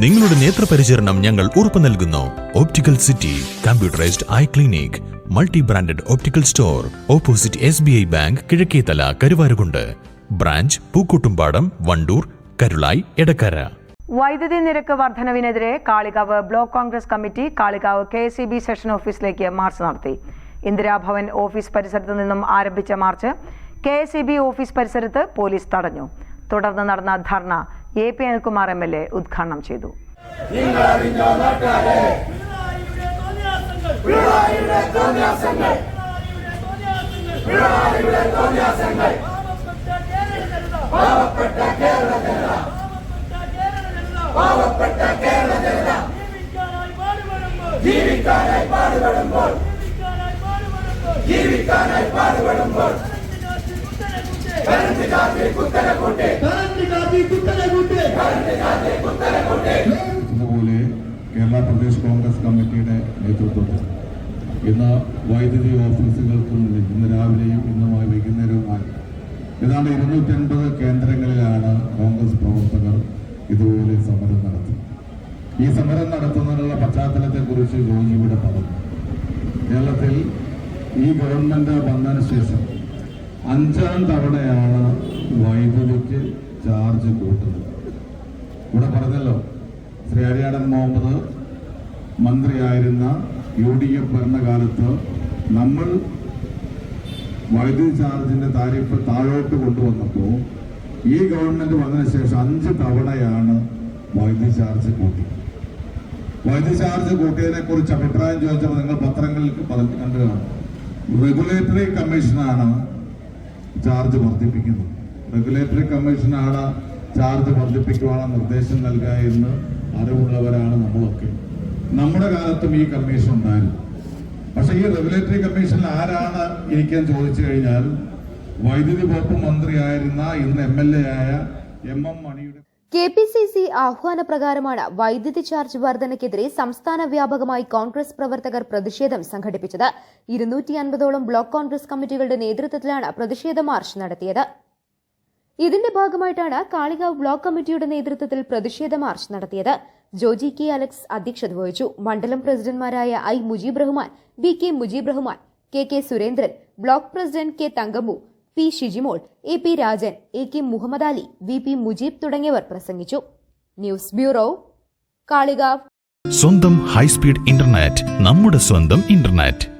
നിങ്ങളുടെ നേത്രപരിചരണം ഞങ്ങൾ ഉറപ്പു നൽകുന്നു. Optical city computerised eye clinic multi branded optical store opposite S B I bank Kizhakkethala Karuvarakundu. Branch Pookkottumpadam Wandoor Karulai Edakkara. വൈദ്യുതി നിരക്ക് വർധനവിനെതിരെ Kalikavu block Congress committee Kalikavu K C B section ഓഫീസിലേക്ക് march നടത്തി. Indira Bhavan office പരിസരത്ത് നിന്നും ആരംഭിച്ച march K S B office പരിസരത്ത് police തടഞ്ഞു. തുടർന്ന് നടന്ന dharna A P Anilkumar M L A ഉദ്ഘാടനം ചെയ്തു. ജീവിക്കാനായി പാടുപെടുമ്പോൾ ജീവിക്കാനായി പാടുപെടുമ്പോൾ ഇതുപോലെ കേരള പ്രദേശ് കോൺഗ്രസ് കമ്മിറ്റിയുടെ നേതൃത്വത്തിൽ ഇന്ന് വൈദ്യുതി ഓഫീസുകൾക്കും ഇന്ന് രാവിലെയും ഇന്നുമായി വൈകുന്നേരവുമായി ഏതാണ്ട് ഇരുന്നൂറ്റൻപത് കേന്ദ്രങ്ങളിലാണ് കോൺഗ്രസ് പ്രവർത്തകർ ഇതുപോലെ സമരം നടത്തി ഈ സമരം നടത്തുന്നതിനുള്ള പശ്ചാത്തലത്തെക്കുറിച്ച് ജോജി ഇവിടെ പറഞ്ഞു. കേരളത്തിൽ ഈ ഗവൺമെന്റ് വന്നതിന് ശേഷം അഞ്ചാം തവണയാണ് വൈദ്യുതിക്ക് ചാർജ് കൂട്ടുന്നത്. ഇവിടെ പറഞ്ഞല്ലോ ശ്രീ ഹരിയാടൻ മുഹമ്മദ് മന്ത്രിയായിരുന്ന യു ഡി എഫ് ഭരണകാലത്ത് നമ്മൾ വൈദ്യുതി ചാർജിന്റെ താരിഫ് താഴോട്ട് കൊണ്ടുവന്നപ്പോൾ ഈ ഗവൺമെന്റ് വന്നതിന് ശേഷം അഞ്ച് തവണയാണ് വൈദ്യുതി ചാർജ് കൂട്ടി വൈദ്യുതി ചാർജ് കൂട്ടിയതിനെ കുറിച്ച് അഭിപ്രായം ചോദിച്ചപ്പോൾ നിങ്ങൾ പത്രങ്ങളിൽ കണ്ടു റെഗുലേറ്ററി കമ്മീഷനാണ് ചാർജ് വർദ്ധിപ്പിക്കുന്നു. റെഗുലേറ്ററി കമ്മീഷനാണ് ചാർജ് വർദ്ധിപ്പിക്കുവാനുള്ള നിർദ്ദേശം നൽകുക എന്ന് അറിവുള്ളവരാണ് നമ്മളൊക്കെ. നമ്മുടെ കാലത്തും ഈ കമ്മീഷൻ ഉണ്ടായിരുന്നു. പക്ഷെ ഈ റെഗുലേറ്ററി കമ്മീഷനിൽ ആരാണ് ഇരിക്കാൻ ചോദിച്ചു കഴിഞ്ഞാൽ വൈദ്യുതി വകുപ്പ് മന്ത്രിയായിരുന്ന ഇന്ന് എം എൽ എ ആയ എം എം മണിയുടെ കെ പി സി സി ആഹ്വാന പ്രകാരമാണ് വൈദ്യുതി ചാർജ് വർധനയ്ക്കെതിരെ സംസ്ഥാന വ്യാപകമായി കോൺഗ്രസ് പ്രവർത്തകർ പ്രതിഷേധം സംഘടിപ്പിച്ചത്. ഇരുന്നൂറ്റി അൻപതോളം ബ്ലോക്ക് കോൺഗ്രസ് കമ്മിറ്റികളുടെ നേതൃത്വത്തിലാണ് പ്രതിഷേധ മാർച്ച് നടത്തിയത്. ഇതിന്റെ ഭാഗമായിട്ടാണ് കാളികാവ് ബ്ലോക്ക് കമ്മിറ്റിയുടെ നേതൃത്വത്തിൽ പ്രതിഷേധ മാർച്ച് നടത്തിയത്. ജോജി കെ അലക്സ് അധ്യക്ഷത വഹിച്ചു. മണ്ഡലം പ്രസിഡന്റുമാരായ I Mujeeb Rahman B K Mujeeb Rahman K K Surendran block president K Thankammu P Shijimol A P Rajan A K Muhammad Ali V P Mujeeb തുടങ്ങിയവർ പ്രസംഗിച്ചു. News bureau Kalikavu. സ്വന്തം high speed internet നമ്മുടെ സ്വന്തം internet.